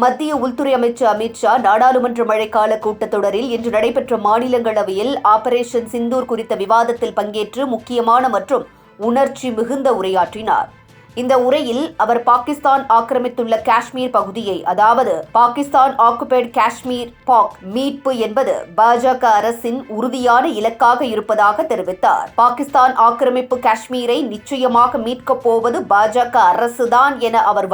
மத்திய உள்துறை அமைச்சர் அமித் ஷா நாடாளுமன்ற மழைக்கால கூட்டத்தொடரில் இன்று நடைபெற்ற மாநிலங்களவையில் ஆபரேஷன் சிந்தூர் குறித்த விவாதத்தில் பங்கேற்று முக்கியமான மற்றும் உணர்ச்சி மிகுந்த உரையாற்றினார். இந்த உரையில் அவர் பாகிஸ்தான் ஆக்கிரமித்துள்ள காஷ்மீர் பகுதியை அதாவது பாகிஸ்தான் ஆக்குபைடு காஷ்மீர் பாக் மீட்பு என்பது பாஜக அரசின் உறுதியான இலக்காக இருப்பதாக தெரிவித்தார். பாகிஸ்தான் ஆக்கிரமிப்பு காஷ்மீரை நிச்சயமாக மீட்கப் போவது பாஜக அரசுதான் என அவர்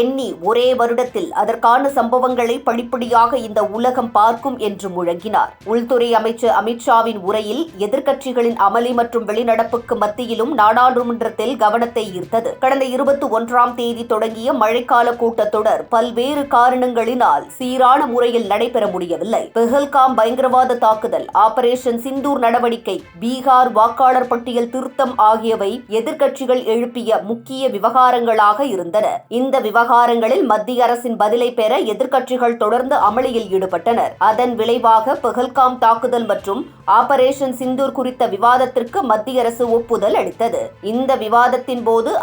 எண்ணி ஒரே வருடத்தில் அதற்கான சம்பவங்களை படிப்படியாக இந்த உலகம் பார்க்கும் என்று முழங்கினார். உள்துறை அமைச்சர் அமித்ஷாவின் உரையில் எதிர்க்கட்சிகளின் அமளி மற்றும் வெளிநடப்புக்கு மத்தியிலும் நாடாளுமன்றத்தில் கவனத்தை ஈர்த்தது. கடந்த இருபத்தி ஒன்றாம் தேதி தொடங்கிய மழைக்கால கூட்டத்தொடர் பல்வேறு காரணங்களினால் சீரான முறையில் நடைபெற முடியவில்லை. பெஹல்காம் பயங்கரவாத தாக்குதல் ஆபரேஷன் சிந்தூர் நடவடிக்கை பீகார் வாக்காளர் பட்டியல் திருத்தம் ஆகியவை எதிர்க்கட்சிகள் எழுப்பிய முக்கிய விவகாரங்களாக இருந்தன. இந்த விவகாரங்களில் மத்திய அரசின் பதிலை பெற எதிர்க்கட்சிகள் தொடர்ந்து அமளியில் ஈடுபட்டனர். அதன் விளைவாக பெஹல்காம் தாக்குதல் மற்றும் ஆபரேஷன் சிந்தூர் குறித்த விவாதத்திற்கு மத்திய அரசு ஒப்புதல் அளித்தது. இந்த விவாதத்தின் போது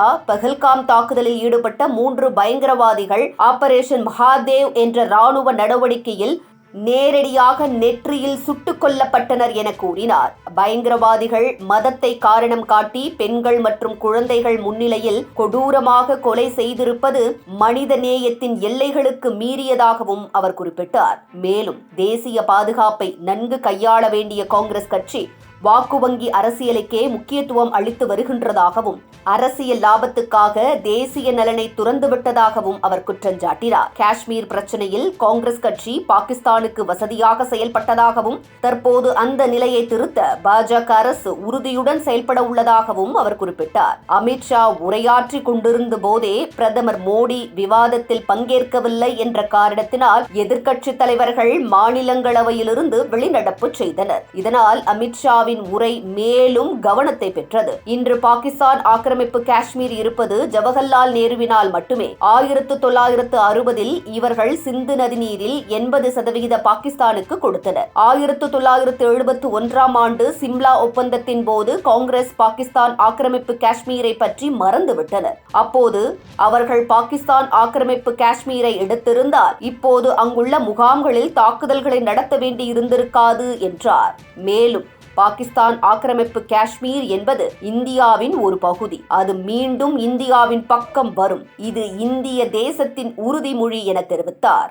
அமித்ஷா பஹல்காம் தாக்குதலில் ஈடுபட்ட மூன்று பயங்கரவாதிகள் ஆபரேஷன் மகாதேவ் என்ற ராணுவ நடவடிக்கையில் நேரடியாக நெற்றியில் சுட்டுக் கொல்லப்பட்டனர் என கூறினார். பயங்கரவாதிகள் மதத்தை காரணம் காட்டி பெண்கள் மற்றும் குழந்தைகள் முன்னிலையில் கொடூரமாக கொலை செய்திருப்பது மனித நேயத்தின் எல்லைகளுக்கு மீறியதாகவும் அவர் குறிப்பிட்டார். மேலும் தேசிய பாதுகாப்பை நன்கு கையாள வேண்டிய காங்கிரஸ் கட்சி வாக்கு வங்கி அரசியலுக்கே முக்கியத்துவம் அளித்து வருகின்றதாகவும் அரசியல் லாபத்துக்காக தேசிய நலனை துறந்துவிட்டதாகவும் அவர் குற்றஞ்சாட்டினார் காஷ்மீர் பிரச்சனையில் காங்கிரஸ் கட்சி பாகிஸ்தானுக்கு வசதியாக செயல்பட்டதாகவும் தற்போது அந்த நிலையை திருத்த பாஜக அரசு உறுதியுடன் செயல்பட உள்ளதாகவும் அவர் குறிப்பிட்டார். அமித்ஷா உரையாற்றி கொண்டிருந்த போதே பிரதமர் மோடி விவாதத்தில் பங்கேற்கவில்லை என்ற காரணத்தினால் எதிர்க்கட்சி தலைவர்கள் மாநிலங்களவையிலிருந்து வெளிநடப்பு செய்தனர். இதனால் அமித்ஷாவின் இந்தியாவின் உரை மேலும் கவனத்தை பெற்றது. இன்று பாகிஸ்தான் ஆக்கிரமிப்பு காஷ்மீர் இருப்பது ஜவஹர்லால் நேருவினால் மட்டுமே. ஆயிரத்து தொள்ளாயிரத்து அறுபதில் இவர்கள் சிந்து நதி நீரில் எண்பது சதவிகித பாகிஸ்தானுக்கு கொடுத்தனர். ஆயிரத்து தொள்ளாயிரத்து எழுபத்து ஒன்றாம் ஆண்டு சிம்லா ஒப்பந்தத்தின் போது காங்கிரஸ் பாகிஸ்தான் ஆக்கிரமிப்பு காஷ்மீரை பற்றி மறந்துவிட்டனர் அப்போது அவர்கள் பாகிஸ்தான் ஆக்கிரமிப்பு காஷ்மீரை எடுத்திருந்தால் இப்போது அங்குள்ள முகாம்களில் தாக்குதல்களை நடத்த வேண்டி இருந்திருக்காது என்றார். மேலும் பாகிஸ்தான் ஆக்கிரமிப்பு காஷ்மீர் என்பது இந்தியாவின் ஒரு பகுதி. அது மீண்டும் இந்தியாவின் பக்கம் வரும். இது இந்திய தேசத்தின் உறுதிமொழி என தெரிவித்தார்.